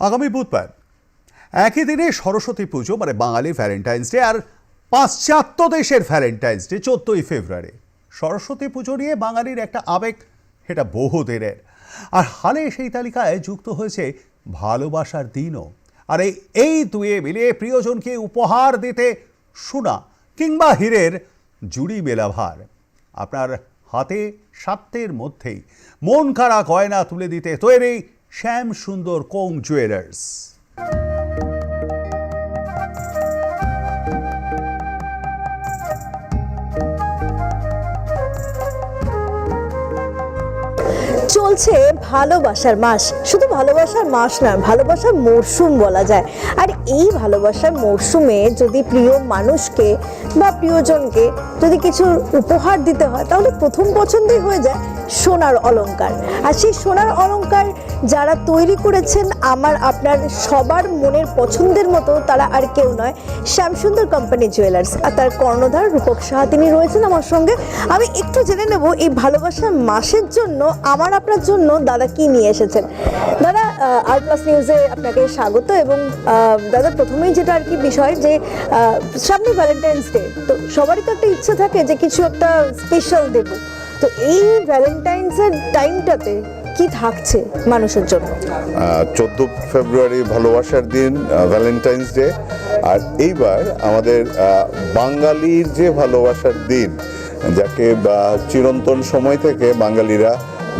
আগামী বুধবার। একই দিনে সরস্বতী পুজো মানে বাঙালি ভ্যালেন্টাইন্স ডে, আর পাশ্চাত্য দেশের ভ্যালেন্টাইন্স ডে, চোদ্দই ফেব্রুয়ারি। সরস্বতী পুজো নিয়ে বাঙালির একটা আবেগ এটা বহুদিনের। আর হালে সেই তালিকায় যুক্ত হয়েছে ভালোবাসার দিনও। আর এই দুয়ে মিলিয়ে প্রিয়জনকে উপহার দিতে সোনা কিংবা হীরের জুড়ি মেলাভার। আপনার হাতে সাত্যের মধ্যেই মন কাড়া গয়না তুলে দিতে তৈরি শ্যাম সুন্দর কোং জুয়েলার্স চলছে ভালোবাসার মাস। শুধু ভালোবাসার মাস না, ভালোবাসার মরশুম বলা যায়। আর এই ভালোবাসার মরশুমে যদি প্রিয় মানুষকে বা প্রিয়জনকে যদি কিছু উপহার দিতে হয়, তাহলে প্রথম পছন্দই হয়ে যায় সোনার অলংকার। আর সেই সোনার অলংকার যারা তৈরি করেছেন, আমার, আপনার সবার মনের পছন্দের মতো তারা আর কেউ নয়, শ্যামসুন্দর কোম্পানি জুয়েলার্স। আর তার কর্ণধার রূপক সাহা, তিনি রয়েছেন আমার সঙ্গে। আমি একটু জেনে নেব এই ভালোবাসার মাসের জন্য আমার, আপনার জন্য দাদা কি নিয়ে এসেছেন? দাদা আর প্লাস নিউজে আপনাকে স্বাগত এবং দাদা প্রথমেই যেটা আর কি বিষয় যে সামনে ভ্যালেন্টাইন্স ডে তো সবারই তো একটা ইচ্ছে থাকে যে কিছু একটা স্পেশাল দেবো। তো এই ভ্যালেন্টাইন্সের টাইমটাতে কি থাকছে মানুষের জন্য? চোদ্দ ফেব্রুয়ারি ভালোবাসার দিন ভ্যালেন্টাইন্স ডে আর এইবার আমাদের বাঙালির যে ভালোবাসার দিন, যাকে, বা, চিরন্তন সময় থেকে বাঙালিরা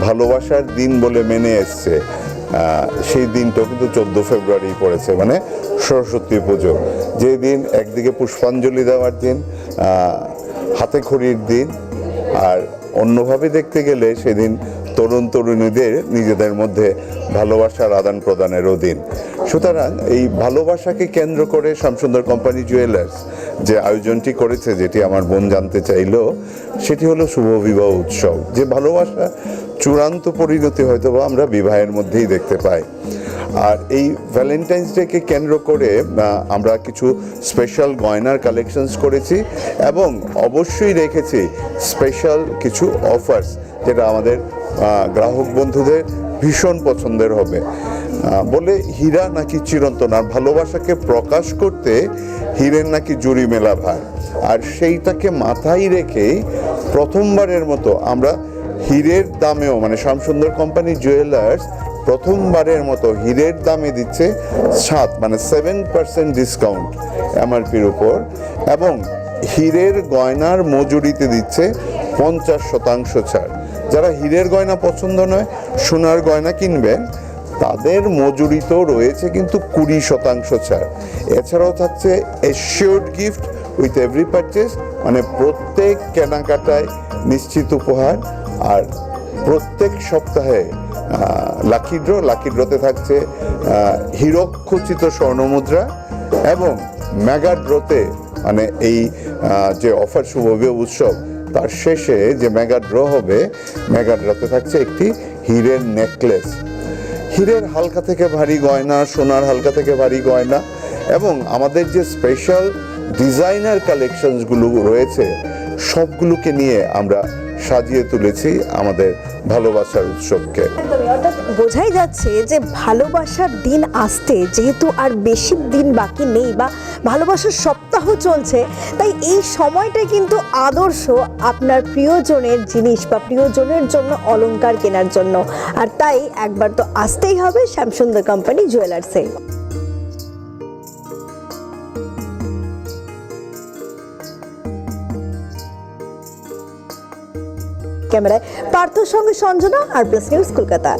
ভালোবাসার দিন বলে মেনে এসছে। সেই দিনটাও কিন্তু চোদ্দ ফেব্রুয়ারি পড়েছে মানে সরস্বতী পুজো। যে দিন একদিকে পুষ্পাঞ্জলি দেওয়ার দিন হাতে খড়ির দিন, আর অন্যভাবে দেখতে গেলে সেদিন তরুণ তরুণীদের নিজেদের মধ্যে ভালোবাসার আদান প্রদানেরও দিন। সুতরাং এই ভালোবাসাকে কেন্দ্র করে শ্যামসুন্দর কোম্পানি জুয়েলার্স যে আয়োজনটি করেছে, যেটি আমার বোন জানতে চাইলো, সেটি হলো শুভ বিবাহ উৎসব। যে ভালোবাসা চূড়ান্ত পরিণতি হয়তো বা আমরা বিবাহের মধ্যেই দেখতে পাই। আর এই ভ্যালেন্টাইন্স ডেকে কেন্দ্র করে আমরা কিছু স্পেশাল গয়নার কালেকশনস করেছি এবং অবশ্যই রেখেছি স্পেশাল কিছু অফার্স যেটা আমাদের গ্রাহক বন্ধুদের ভীষণ পছন্দের হবে। বলে হীরা নাকি চিরন্তন, আর ভালোবাসাকে প্রকাশ করতে হীরের নাকি জুড়ি মেলা ভার। আর সেইটাকে মাথায় রেখেই প্রথমবারের মতো আমরা হীরের দামেও মানে শ্যামসুন্দর কোম্পানি জুয়েলার্স প্রথমবারের মতো হীরের দামে দিচ্ছে সাত মানে সেভেন পার্সেন্ট ডিসকাউন্ট এমআরপির উপর এবং হীরের গয়নার মজুরিতে দিচ্ছে পঞ্চাশ শতাংশ ছাড়। যারা হীরের গয়না পছন্দ নয়, সোনার গয়না কিনবেন, তাদের মজুরিতেও রয়েছে কিন্তু কুড়ি শতাংশ ছাড়। এছাড়াও থাকছে assured gift with every purchase মানে প্রত্যেক কেনাকাটায় নিশ্চিত উপহার। আর প্রত্যেক সপ্তাহে লাকি ড্র লাকি ড্রতে থাকছে আহ, হীরকখচিত স্বর্ণমুদ্রা এবং মেগা ড্রতে মানে এই যে অফার শুভ বিবাহ উৎসব তার শেষে যে মেগা ড্র হবে মেগা ড্রতে থাকছে একটি হীরের নেকলেস। হীরের হালকা থেকে ভারী গয়না সোনার হালকা থেকে ভারী গয়না এবং আমাদের যে স্পেশাল ডিজাইনার কালেকশনসগুলো রয়েছে সবগুলোকে নিয়ে আমরা সাজিয়ে তুলেছি আমাদের ভালোবাসার উৎসবকে। বোঝাই যাচ্ছে যে ভালোবাসার দিন আসতে যেহেতু আর বেশি দিন বাকি নেই বা ভালোবাসার সপ্তাহ চলছে, তাই এই সময়টা কিন্তু আদর্শ আপনার প্রিয়জনের জিনিস বা প্রিয়জনের জন্য অলংকার কেনার জন্য। আর তাই একবার তো আসতেই হবে শ্যামসুন্দর কোম্পানি জুয়েলার্সে। ক্যামেরায় পার্থর সঙ্গে সঞ্জনা আর প্লাস নিউজ কলকাতা।